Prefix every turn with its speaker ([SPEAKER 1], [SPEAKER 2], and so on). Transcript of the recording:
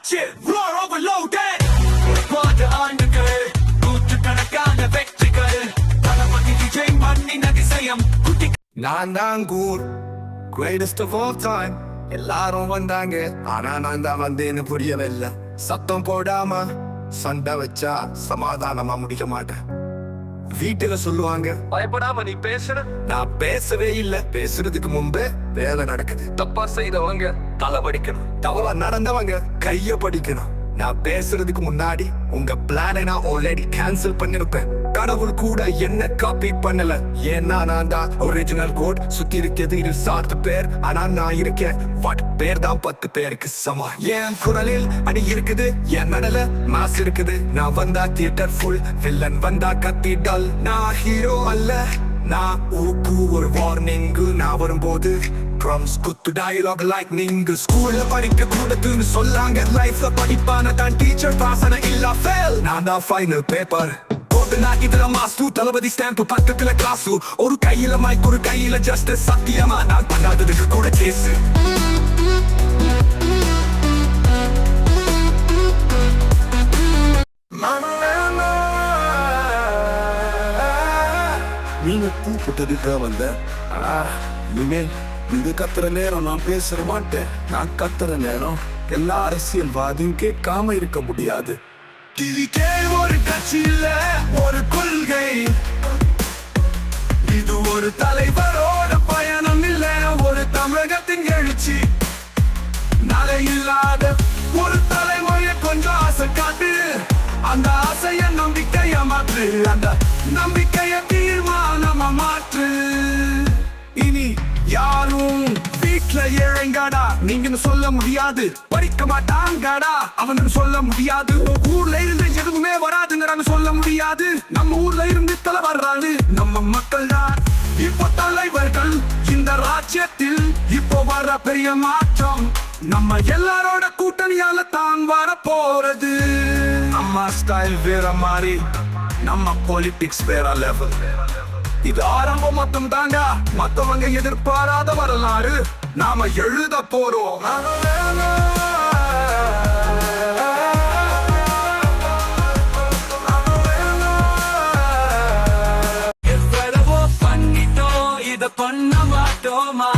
[SPEAKER 1] ஆச்சு Roar overloaded. பாத ஆண்டுகள் நூற்றுக்கணக்கான வெற்றிகள். தளபதி விஜய் மண்ணின் அதிசயம். குட்டி
[SPEAKER 2] நான் தான் கூர் greatest of all time. எல்லாரும் வந்தாங்க. ஆனா நான் தான் வந்தேன்னு புரியவில்லை. சத்தம் போடாம சண்டை வச்சா சமாதானமா முடிக்க மாட்டேன். வீட்டுல சொல்லுவாங்க பயப்படாம நீ பேசுற. நான் பேசவே இல்ல. பேசுறதுக்கு முன்பே வேலை நடக்குது. தப்பா செய்தவங்க தலை படிக்கணும் தவறா நடந்தவங்க கைய படிக்கணும். நான் பேசுறதுக்கு முன்னாடி உங்க பிளானை நான் ஆல்ரெடி கேன்சல் பண்ணிருப்பேன். கடவுள் கூட என்ன காப்பி பண்ணல. ஏன்னா நான் தான் ஒரிஜினல் கோட் சுத்தி இருக்கிறது இரு சாத்து பேர். ஆனா நான் இருக்கேன். வாட் பேர் தான் பத்து பேருக்கு சமா என் குரலில் அடி இருக்குது. என் நடல மாஸ் இருக்குது. நான் வந்தா தியேட்டர் ஃபுல் வில்லன் வந்தா கத்திடல் நான் ஹீரோ அல்ல. நான் ஊப்பு ஒரு வார்னிங்கு நான் வரும்போது ட்ரம்ஸ் குத்து டயலாக் லைக் நீங்க ஸ்கூல்ல படிக்க கூடதுன்னு சொல்லாங்க. லைஃப்ல படிப்பான தான் டீச்சர் பாசன இல்ல ஃபெயில் நான் தான் ஃபைனல் பேப்பர் நான் இதுல மாஸ்து தளபதி ஸ்டாம்பு பக்கத்துல கிளாஸு ஒரு கையில மைக் ஒரு கையில ஜஸ்ட் சத்தியமா. நான் பண்ணாததுக்கு கூட சேசு நீங்க கூப்பிட்டதுக்கு வந்த இனிமேல் இது கத்துற நேரம் நான் பேசுற மாட்டேன். நான் கத்துற நேரம் எல்லா அரசியல்வாதியும் கேட்காம இருக்க முடியாது. இதுக்கே ஒரு கட்சி இல்ல ஒரு கொள்கை. இது ஒரு தலைவரோட பயணம் இல்ல ஒரு தமிழகத்தின் எழுச்சி. நலை இல்லாத ஒரு தலைமுறையை கொஞ்சம் ஆசை காட்டு. அந்த ஆசைய நம்பிக்கைய மாற்று அந்த நம்பிக்கைய தீர்மானமா மாற்று. வீட்ல நீங்கன்னு சொல்ல முடியாது. படிக்க மாட்டாங்கடா. அவனு சொல்ல முடியாது. ஊர்ல இருந்து எதுவுமே வராதுங்கிறான்னு சொல்ல முடியாது. நம்ம ஊர்ல இருந்து தலை வர்றாரு நம்ம மக்கள் தான் இப்போ தலைவர்கள் இந்த ராஜ்யத்தில் இப்போ வர பெரிய மாற்றம் நம்ம எல்லாரோட கூட்டணியால தான் வர போறது. நம்ம ஸ்டைல் வேற மாதிரி நம்ம பொலிட்டிக்ஸ் வேற லெவல் இது ஆரம்பம் மட்டும் தாங்க மத்தவங்க எதிர்பாராத வரலாறு. நாம எழுத போறோம். எவ்வளவோ பண்ணிட்டோம் இத பண்ண மாட்டோமா?